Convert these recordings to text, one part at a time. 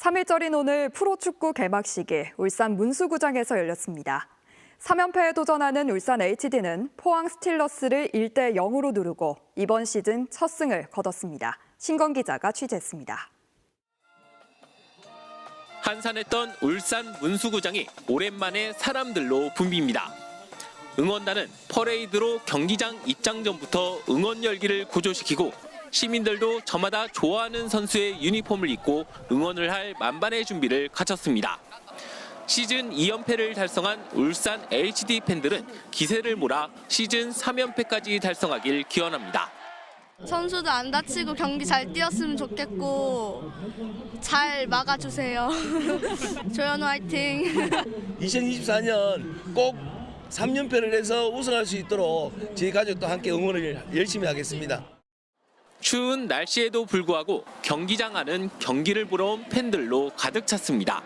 3일절인 오늘 프로축구 개막식이 울산 문수구장에서 열렸습니다. 3연패에 도전하는 울산 HD는 포항 스틸러스를 1대 0으로 누르고 이번 시즌 첫 승을 거뒀습니다. 신건 기자가 취재했습니다. 한산했던 울산 문수구장이 오랜만에 사람들로 붐빕니다. 응원단은 퍼레이드로 경기장 입장 전부터 응원 열기를 고조시키고 시민들도 저마다 좋아하는 선수의 유니폼을 입고 응원을 할 만반의 준비를 갖췄습니다. 시즌 2연패를 달성한 울산 HD 팬들은 기세를 몰아 시즌 3연패까지 달성하길 기원합니다. 선수도 안 다치고 경기 잘 뛰었으면 좋겠고 잘 막아주세요. 조현우 화이팅. 2024년 꼭 3연패를 해서 우승할 수 있도록 저희 가족도 함께 응원을 열심히 하겠습니다. 추운 날씨에도 불구하고 경기장 안은 경기를 보러 온 팬들로 가득 찼습니다.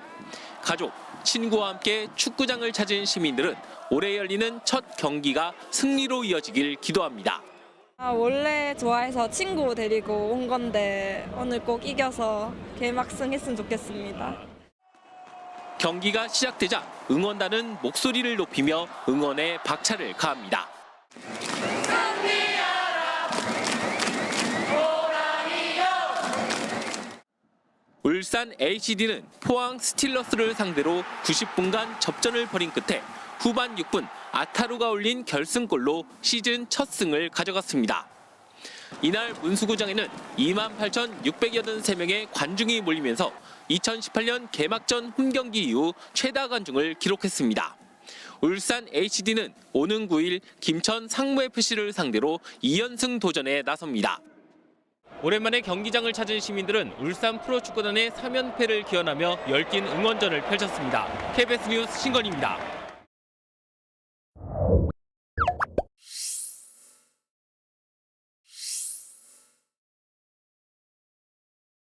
가족, 친구와 함께 축구장을 찾은 시민들은 올해 열리는 첫 경기가 승리로 이어지길 기도합니다. 아, 원래 좋아해서 친구 데리고 온 건데 오늘 꼭 이겨서 개막승 했으면 좋겠습니다. 경기가 시작되자 응원단은 목소리를 높이며 응원에 박차를 가합니다. 울산 HD는 포항 스틸러스를 상대로 90분간 접전을 벌인 끝에 후반 6분 아타루가 올린 결승골로 시즌 첫 승을 가져갔습니다. 이날 문수구장에는 28,683명의 관중이 몰리면서 2018년 개막전 홈경기 이후 최다 관중을 기록했습니다. 울산 HD는 오는 9일 김천 상무FC를 상대로 2연승 도전에 나섭니다. 오랜만에 경기장을 찾은 시민들은 울산 프로축구단의 3연패를 기원하며 열띤 응원전을 펼쳤습니다. KBS 뉴스 신건입니다.